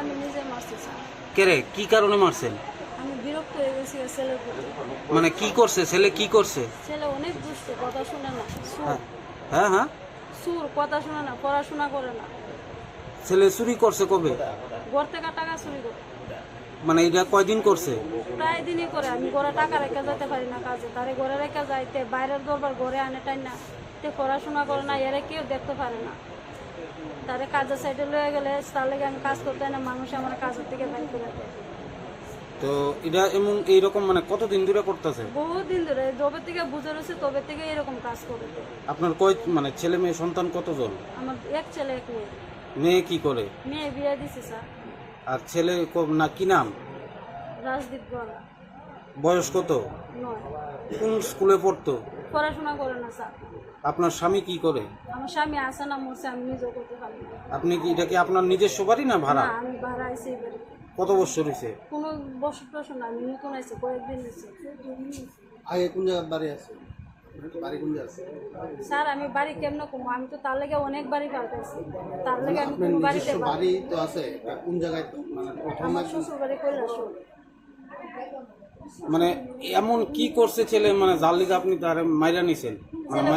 আমি নিজে মারছি স্যার। কে রে? কি কারণে মারছেন? আমি বিরক্ত হয়ে গেছি ছেলের প্রতি। মানে কি করছে? ছেলে কি করছে? ছেলে অনেক দুষ্ট কথা শুনে না সুর। হ্যাঁ। হ্যাঁ হ্যাঁ। সুর কথা শুনে না পড়াশোনা করে না। ছেলে চুরি করছে কবে? ঘর থেকে টাকা চুরি করে। মানে এটা কয়দিন করছে? প্রায় দিনই করে। আমি ঘরে টাকা রেখে যেতে পারি না কাজে। তারে ঘরে রেখে যাইতে বাইরের দরবার ঘরে আনে টাই না তে পড়াশোনা করে না এরা কেউ দেখতে পারে না। তারে কাজের সাইডে লয়ে গেলে তার লেগে আমি কাজ করতে না মানুষ আমার কাজের থেকে বাইর করে দেয়। তো এটা এমন এইরকম মানে কতদিন ধরে করতেছে? বহু দিন ধরে যবে থেকে বুঝে রয়েছে তবে থেকে এরকম কাজ করে আপনার কয় মানে ছেলে মেয়ে সন্তান কতজন? আমার এক ছেলে এক মেয়ে। মেয়ে কি করে? মেয়ে বিয়ে দিছে স্যার। আর ছেলে ক- না কি নাম? রাজদীপ গলা বয়স কত? নয়। কোন স্কুলে পড়তো? পড়াশোনা করে না স্যার। আপনার স্বামী কি করে? আমার স্বামী আসে না মরছে আমি নিজেও করতে পারি না। আপনি কি এটা কি আপনার নিজস্ব বাড়ি না ভাড়া? না, আমি ভাড়া এবারে কত বছর হয়েছে কোনো বছর টসর না আমি নতুন আইসি কয়েকদিন হয়েছে আগে কোন জায়গায় বাড়ি আছে? বাড়ি কোন জায়গায় আছে? স্যার আমি বাড়ি কেমন কমো আমি তো তার লেগে অনেক বাড়ি পাল্টাইছি। তার লেগে আমি কোনো বাড়িতে নিজস্ব বাড়ি তো আছে কোন জায়গায় মানে প্রথম আমার শ্বশুর বাড়ি কৈলাস মানে এমন কি করছে ছেলে? মানে যার লিগে আপনি তার মাইরা নিছেন? মানে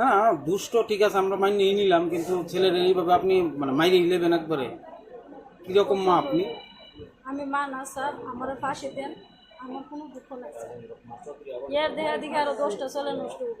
না দুষ্ট ঠিক আছে আমরা মাইনে নিয়ে নিলাম কিন্তু ছেলের এইভাবে আপনি মানে মাইরে নেবেন একবারে? কীরকম মা আপনি? আমি মা না স্যার আমার ফাঁসি দেন আমার কোনো দুঃখ নাই স্যার। এর দেহা দিকে আরও দশটা চলে নষ্ট হইব।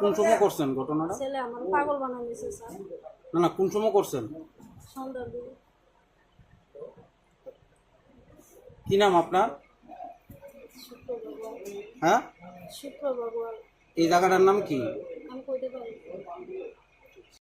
কোন সময় করছেন ঘটনাটা? ছেলে আমার পাগল বানাই দিয়েছে স্যার। না না কোন সময় করছেন? সন্ধ্যার দিকে। কি নাম আপনার? হ্যাঁ হ্যাঁ? শুক্রবার এই জায়গাটার নাম কি? আমি কইতে পারি।